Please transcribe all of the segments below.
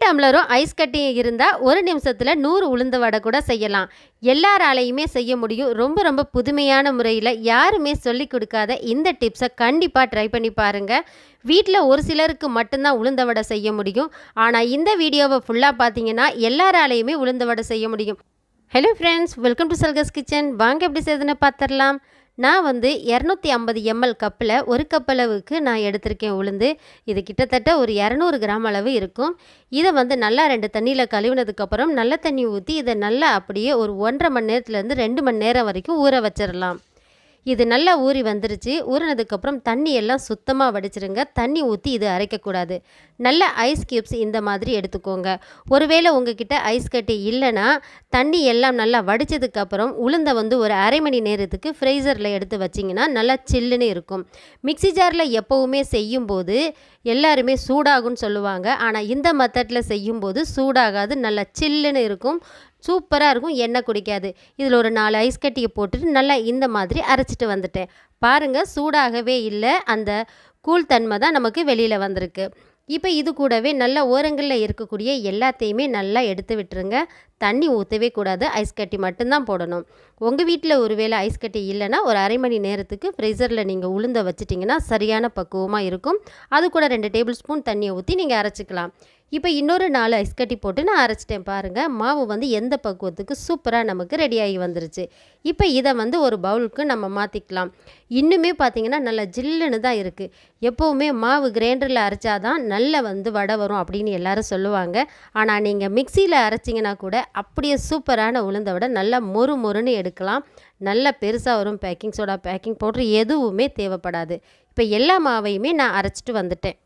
டம்ளரும் ice கட்டியும் இருந்தால் ஒரு நிமிஷத்தில் நூறு உளுந்து வடை கூட செய்யலாம். எல்லாராலையுமே செய்ய முடியும். ரொம்ப ரொம்ப புதுமையான முறையில் யாருமே சொல்லி கொடுக்காத இந்த டிப்ஸை கண்டிப்பாக ட்ரை பண்ணி பாருங்கள் வீட்டில் ஒரு சிலருக்கு மட்டும்தான் உளுந்த வடை செய்ய முடியும். ஆனால் இந்த வீடியோவை ஃபுல்லாக பார்த்தீங்கன்னா எல்லாராலையுமே உளுந்த வடை செய்ய முடியும். ஹலோ ஃப்ரெண்ட்ஸ் வெல்கம் டு சல்கஸ் கிச்சன் வாங்க எப்படி செய்யுதுன்னு பார்த்துடலாம் நான் வந்து இரநூத்தி ஐம்பது எம்எல் கப்பில் ஒரு கப் அளவுக்கு நான் எடுத்திருக்கேன் உளுந்து. இது கிட்டத்தட்ட ஒரு இரநூறு கிராம் அளவு இருக்கும். இதை வந்து நல்லா ரெண்டு தண்ணியில் கழுவினதுக்கப்புறம் நல்ல தண்ணி ஊற்றி இதை நல்லா அப்படியே ஒரு ஒன்றரை மணி நேரத்துலேருந்து ரெண்டு மணி நேரம் வரைக்கும் ஊற வச்சிடலாம் இது நல்லா ஊறி வந்துருச்சு. ஊறினதுக்கப்புறம் தண்ணி எல்லாம் சுத்தமாக வடிச்சிருங்க. தண்ணி ஊற்றி இது அரைக்கக்கூடாது. நல்ல ஐஸ் க்யூப்ஸ் இந்த மாதிரி எடுத்துக்கோங்க. ஒருவேளை உங்ககிட்ட ஐஸ் கட்டி இல்லைன்னா தண்ணி எல்லாம் நல்லா வடித்ததுக்கப்புறம் உளுந்தை வந்து ஒரு அரை மணி நேரத்துக்கு ஃப்ரீசரில் எடுத்து வச்சிங்கன்னா நல்லா சில்லுன்னு இருக்கும். மிக்ஸி ஜாரில் எப்போவுமே செய்யும்போது எல்லாருமே சூடாகும்னு சொல்லுவாங்க. ஆனால் இந்த மெத்தடில் செய்யும்போது சூடாகாது நல்லா சில்லுன்னு இருக்கும். சூப்பராக இருக்கும் எண்ணெய் குடிக்காது. இதில் ஒரு நாலு ஐஸ் கட்டியை போட்டுட்டு நல்லா இந்த மாதிரி அரைச்சிட்டு வந்துட்டேன். பாருங்கள் சூடாகவே இல்லை அந்த கூழ் தன்மை தான் நமக்கு வெளியில் வந்திருக்கு. இப்போ இது கூடவே நல்ல ஓரங்களில் இருக்கக்கூடிய எல்லாத்தையுமே நல்லா எடுத்து விட்டுருங்க. தண்ணி ஊற்றவே கூடாது ஐஸ் கட்டி மட்டும்தான் போடணும். உங்கள் வீட்டில் ஒருவேளை ஐஸ் கட்டி இல்லைன்னா ஒரு அரை மணி நேரத்துக்கு ஃப்ரீசரில் நீங்கள் உளுந்த வச்சிட்டிங்கன்னா சரியான பக்குவமாக இருக்கும். அது கூட ரெண்டு டேபிள் ஸ்பூன் தண்ணியை ஊற்றி நீங்கள் அரைச்சிக்கலாம். இப்போ இன்னொரு நாலு ஐஸ் கட்டி போட்டு நான் அரைச்சிட்டேன் பாருங்கள் மாவு வந்து எந்த பக்குவத்துக்கு சூப்பராக நமக்கு ரெடியாகி வந்துருச்சு. இப்போ இதை வந்து ஒரு பவுலுக்கு நம்ம மாற்றிக்கலாம் இன்னுமே பார்த்தீங்கன்னா நல்லா ஜில்லுன்னு தான் இருக்குது எப்போவுமே மாவு கிரைண்டரில் அரைச்சாதான் நல்ல வந்து வடை வரும் அப்படின்னு எல்லாரும் சொல்லுவாங்க. ஆனால் நீங்கள் மிக்சியில் அரைச்சிங்கன்னா கூட அப்படியே சூப்பரான உளுந்த வடை நல்லா மொறு மொறுன்னு எடுக்கலாம். நல்லா பெருசாக வரும் பேக்கிங் சோடா பேக்கிங் பவுட்ரு எதுவுமே தேவைப்படாது. இப்போ எல்லா மாவையுமே நான் அரைச்சிட்டு வந்துட்டேன்.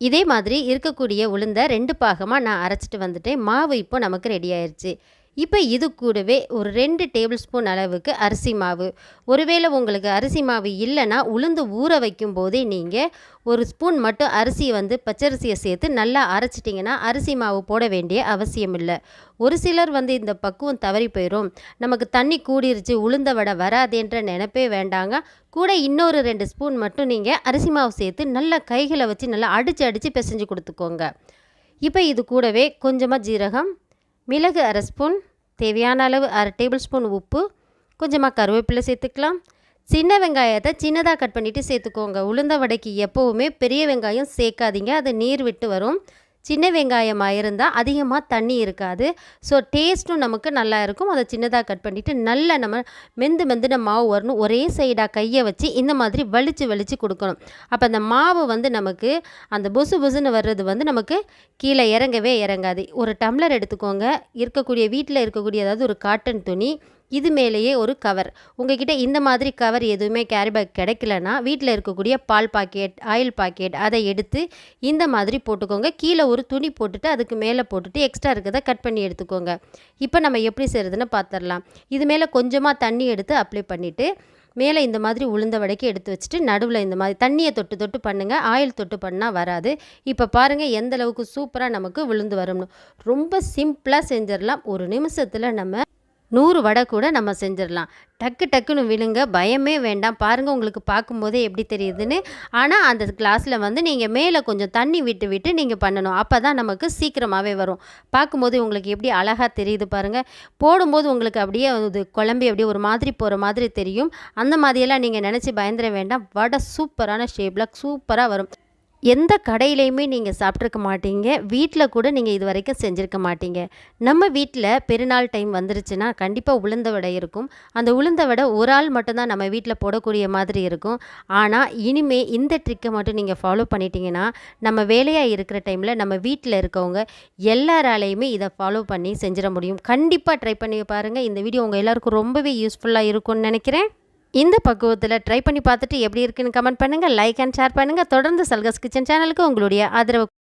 இதே மாதிரி இருக்கக்கூடிய உளுந்த ரெண்டு பாகமாக நான் அரைச்சிட்டு வந்துட்டேன். மாவு இப்போ நமக்கு ரெடி ஆயிடுச்சு இப்போ இது கூடவே ஒரு ரெண்டு டேபிள் ஸ்பூன் அளவுக்கு அரிசி மாவு. ஒருவேளை உங்களுக்கு அரிசி மாவு இல்லைன்னா உளுந்து ஊற வைக்கும் போதே நீங்கள் ஒரு ஸ்பூன் மட்டும் அரிசி வந்து பச்சரிசியை சேர்த்து நல்லா அரைச்சிட்டிங்கன்னா அரிசி மாவு போட வேண்டிய அவசியம் இல்லை. ஒரு சிலர் வந்து இந்த பக்குவம் தவறி போயிடும் நமக்கு தண்ணி கூடிருச்சு உளுந்த வடை வராதேன்ற நினைப்பே வேண்டாங்க. கூட இன்னொரு ரெண்டு ஸ்பூன் மட்டும் நீங்கள் அரிசி மாவு சேர்த்து நல்லா கைகளை வச்சு நல்லா அடித்து அடித்து பிசைஞ்சு கொடுத்துக்கோங்க. இப்போ இது கூடவே கொஞ்சமாக ஜீரகம் மிளகு அரை ஸ்பூன் தேவையான அளவு அரை டேபிள் ஸ்பூன் உப்பு கொஞ்சமாக கருவேப்பிலை சேர்த்துக்கலாம். சின்ன வெங்காயத்தை சின்னதாக கட் பண்ணிவிட்டு சேர்த்துக்கோங்க. உளுந்த வடைக்கு எப்போவுமே பெரிய வெங்காயம் சேர்க்காதீங்க. அது நீர் விட்டு வரும். சின்ன வெங்காயமாக இருந்தால் அதிகமாக தண்ணி இருக்காது. ஸோ டேஸ்ட்டும் நமக்கு நல்லா இருக்கும். அதை சின்னதாக கட் பண்ணிவிட்டு நல்லா நம்ம மெந்து மெந்துன மாவு வரணும். ஒரே சைடாக கையை வச்சு இந்த மாதிரி வலிச்சு வலிச்சு கொடுக்கணும். அப்போ அந்த மாவு வந்து நமக்கு அந்த பொசு புசுன்னு வர்றது வந்து நமக்கு கீழே இறங்கவே இறங்காது. ஒரு டம்ளர் எடுத்துக்கோங்க. இருக்கக்கூடிய வீட்டில் இருக்கக்கூடிய அதாவது ஒரு காட்டன் துணி இது மேலேயே ஒரு கவர் உங்ககிட்ட இந்த மாதிரி கவர் எதுவுமே கேரி பேக் கிடைக்கலனா வீட்டில் இருக்கக்கூடிய பால் பாக்கெட் ஆயில் பாக்கெட் அதை எடுத்து இந்த மாதிரி போட்டுக்கோங்க. கீழே ஒரு துணி போட்டுட்டு அதுக்கு மேலே போட்டுட்டு எக்ஸ்ட்ரா இருக்கிறத கட் பண்ணி எடுத்துக்கோங்க. இப்போ நம்ம எப்படி செய்கிறதுன்னு பார்த்துடலாம் இது மேலே கொஞ்சமாக தண்ணி எடுத்து அப்ளை பண்ணிவிட்டு மேலே இந்த மாதிரி உளுந்த வடைக்கு எடுத்து வச்சுட்டு நடுவில் இந்த மாதிரி தண்ணியை தொட்டு தொட்டு பண்ணுங்கள் ஆயில் தொட்டு பண்ணால் வராது. இப்போ பாருங்கள் எந்த அளவுக்கு சூப்பராக நமக்கு விழுந்து வரும்னு. ரொம்ப சிம்பிளாக செஞ்சிடலாம். ஒரு நிமிஷத்தில் நம்ம நூறு வடை கூட நம்ம செஞ்சிடலாம். டக்கு டக்குன்னு விழுங்க. பயமே வேண்டாம். பாருங்கள் உங்களுக்கு பார்க்கும்போதே எப்படி தெரியுதுன்னு. ஆனால் அந்த கிளாஸில் வந்து நீங்கள் மேலே கொஞ்சம் தண்ணி விட்டு விட்டு நீங்கள் பண்ணணும். அப்போ தான் நமக்கு சீக்கிரமாகவே வரும். பார்க்கும்போது உங்களுக்கு எப்படி அழகாக தெரியுது பாருங்கள் போடும்போது உங்களுக்கு அப்படியே இது குழம்பி அப்படியே ஒரு மாதிரி போகிற மாதிரி தெரியும். அந்த மாதிரியெல்லாம் நீங்கள் நினச்சி பயந்துட வேண்டாம். வடை சூப்பரான ஷேப்பில் சூப்பராக வரும். எந்த கடையிலையுமே நீங்கள் சாப்பிட்ருக்க மாட்டீங்க. வீட்டில் கூட நீங்கள் இது வரைக்கும் செஞ்சுருக்க மாட்டீங்க. நம்ம வீட்டில் பெருநாள் டைம் வந்துருச்சுன்னா கண்டிப்பாக உளுந்த வடை இருக்கும். அந்த உளுந்த வடை ஒரு ஆள் மட்டும்தான் நம்ம வீட்டில் போடக்கூடிய மாதிரி இருக்கும். ஆனால் இனிமே இந்த ட்ரிக்கை மட்டும் நீங்கள் ஃபாலோ பண்ணிட்டீங்கன்னா நம்ம வேலையாக இருக்கிற டைமில் நம்ம வீட்டில் இருக்கவங்க எல்லாராலையுமே இதை ஃபாலோ பண்ணி செஞ்சிட முடியும். கண்டிப்பாக ட்ரை பண்ணி பாருங்கள் இந்த வீடியோ உங்கள் எல்லாருக்கும் ரொம்பவே யூஸ்ஃபுல்லாக இருக்கும்னு நினைக்கிறேன். இந்த பக்குவத்தில் ட்ரை பண்ணி பார்த்துட்டு எப்படி இருக்குன்னு கமெண்ட் பண்ணுங்கள் லைக் அண்ட் ஷேர் பண்ணுங்கள் தொடர்ந்து சல்கஸ் கிச்சன் சேனலுக்கு உங்களுடைய ஆதரவு